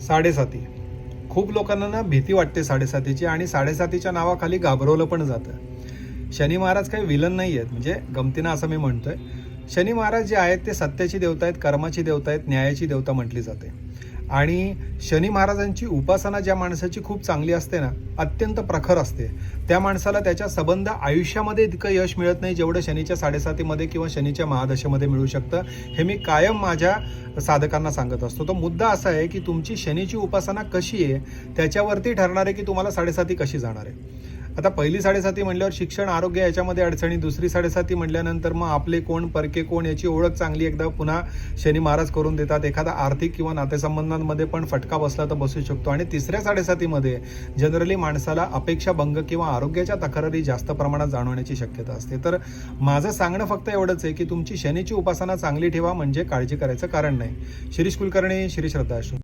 साडेसाती. खूप लोकांना ना भीती वाटते साडेसातीची आणि साडेसातीच्या नावाखाली घाबरवलं पण जातं. शनी महाराज काही विलन नाही आहेत म्हणजे गमतीनं असं मी म्हणतोय. शनी महाराज जे आहेत ते सत्याची देवता आहेत कर्माची देवता आहेत न्यायाची देवता म्हटली जाते. आणि शनी महाराजांची उपासना ज्या माणसाची खूप चांगली असते ना अत्यंत प्रखर असते. त्या माणसाला त्याच्या संबंध आयुष्यामध्ये इतकं यश मिळत नाही जेवढं शनीच्या साडेसातीमध्ये किंवा शनीच्या महादशेमध्ये मिळू शकतं. हे मी कायम माझ्या साधकांना सांगत असतो. तो मुद्दा असा आहे की तुमची शनीची उपासना कशी आहे त्याच्यावरती ठरणार आहे की तुम्हाला साडेसाती कशी जाणार आहे. आता पहिली साडेसाती म्हणल्यावर शिक्षण आरोग्य याच्यामध्ये अडचणी दुसरी साडेसाती म्हटल्यानंतर मग आपले कोण परके कोण याची ओळख चांगली एकदा पुन्हा शनी महाराज करून देतात. एखादा आर्थिक किंवा नातेसंबंधांमध्ये पण फटका बसला तर बसू शकतो. आणि तिसऱ्या साडेसातीमध्ये जनरली माणसाला अपेक्षा भंग किंवा आरोग्याच्या तक्रारी जास्त प्रमाणात जाणवण्याची शक्यता असते. तर माझं सांगणं फक्त एवढंच आहे की तुमची शनीची उपासना चांगली ठेवा म्हणजे काळजी करायचं कारण नाही. शिरीष कुलकर्णी श्री श्रद्धा